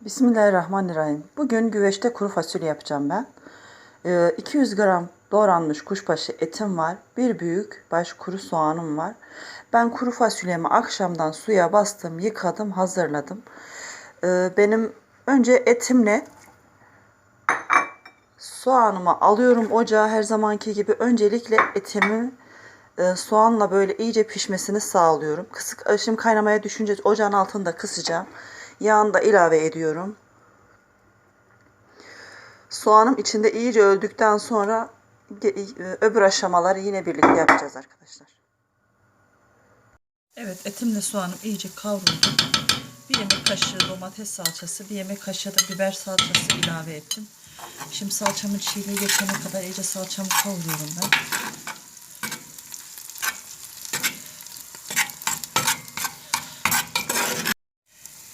Bismillahirrahmanirrahim. Bugün güveçte kuru fasulye yapacağım ben. Ee, 200 gram doğranmış kuşbaşı etim var. Bir büyük baş kuru soğanım var. Ben kuru fasulyemi akşamdan suya bastım, yıkadım, hazırladım. Ee, benim önce etimle soğanımı alıyorum ocağa her zamanki gibi. Öncelikle etimi e, soğanla böyle iyice pişmesini sağlıyorum. Kısık aşım kaynamaya düşünce ocağın altını da kısacağım. Yağını da ilave ediyorum. Soğanım içinde iyice öldükten sonra e, öbür aşamaları yine birlikte yapacağız arkadaşlar. Evet etimle soğanım iyice kavruldu. Bir yemek kaşığı domates salçası, bir yemek kaşığı da biber salçası ilave ettim. Şimdi salçamın çiğliği geçene kadar iyice salçamı kavuruyorum ben.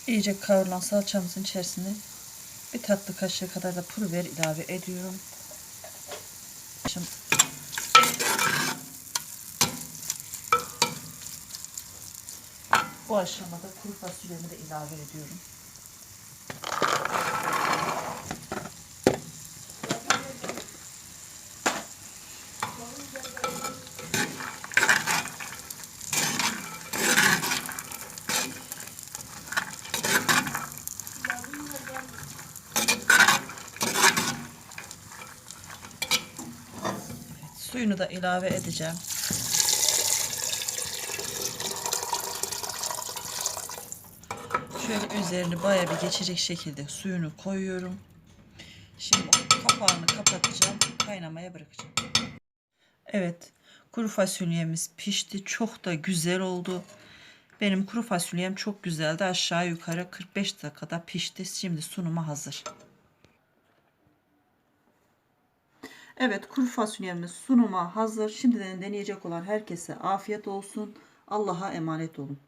İyice kavrulan salçamızın içerisine bir tatlı kaşığı kadar da pul biber ilave ediyorum. Şimdi bu aşamada kuru fasulyemi de ilave ediyorum. Suyunu da ilave edeceğim. Şöyle üzerini baya bir geçecek şekilde suyunu koyuyorum. Şimdi kapağını kapatacağım. Kaynamaya bırakacağım. Evet. Kuru fasulyemiz pişti. Çok da güzel oldu. Benim kuru fasulyem çok güzeldi. Aşağı yukarı 45 dakikada pişti. Şimdi sunuma hazır. Evet kuru fasulyemiz sunuma hazır. Şimdiden deneyecek olan herkese afiyet olsun. Allah'a emanet olun.